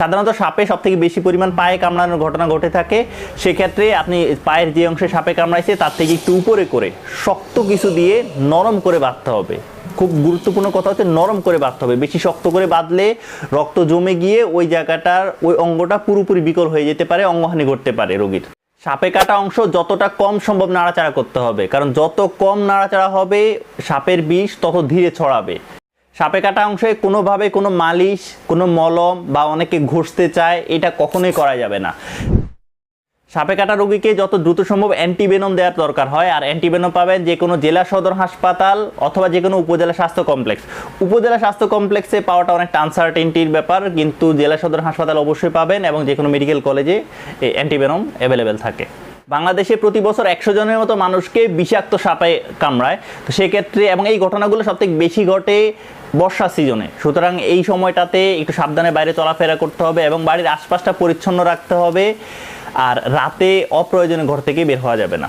সাধারণত সাপে সব থেকে বেশি পরিমাণ পায়ে কামড়ানোর ঘটনা ঘটে থাকে। সেক্ষেত্রে আপনি পায়ের যে অংশে সাপে কামড়াইছে, তার থেকে একটু উপরে করে শক্ত কিছু দিয়ে নরম করে বাঁধতে হবে। খুব গুরুত্বপূর্ণ কথা হচ্ছে নরম করে বাঁধতে হবে। বেশি শক্ত করে বাঁধলে রক্ত জমে গিয়ে ওই জায়গাটার ওই অঙ্গটা পুরোপুরি বিকল হয়ে যেতে পারে, অঙ্গহানি ঘটতে পারে রোগীর। সাপে কাটা অংশ যতটা কম সম্ভব নাড়াচাড়া করতে হবে, কারণ যত কম নাড়াচাড়া হবে, সাপের বিষ তত ধীরে ছড়াবে। সাপে কাটা অংশে কোনোভাবে কোনো মালিশ, কোনো মলম বা অনেকে ঘষতে চায়, এটা কখনোই করা যাবে না। সাপে কাটা রোগীকে যত দ্রুত সম্ভব অ্যান্টিভেনম দেওয়ার দরকার হয়, আর অ্যান্টিভেনম পাবেন যে কোনো জেলা সদর হাসপাতাল অথবা যে কোনো উপজেলা স্বাস্থ্য কমপ্লেক্স। উপজেলা স্বাস্থ্য কমপ্লেক্সে পাওয়াটা অনেকটা আনসার্টেনটির ব্যাপার, কিন্তু জেলা সদর হাসপাতাল অবশ্যই পাবেন এবং যে কোনো মেডিকেল কলেজে এই অ্যান্টিভেনম অ্যাভেলেবেল থাকে। বাংলাদেশে প্রতি বছর একশো জনের মতো মানুষকে বিষাক্ত সাপে কামড়ায়। তো সেক্ষেত্রে এবং এই ঘটনাগুলো সবথেকে বেশি ঘটে বর্ষা সিজনে। সুতরাং এই সময়টাতে একটু সাবধানে বাইরে চলাফেরা করতে হবে এবং বাড়ির আশপাশটা পরিচ্ছন্ন রাখতে হবে। আর রাতে অপ্রয়োজনীয় ঘর থেকে বের হওয়া যাবে না।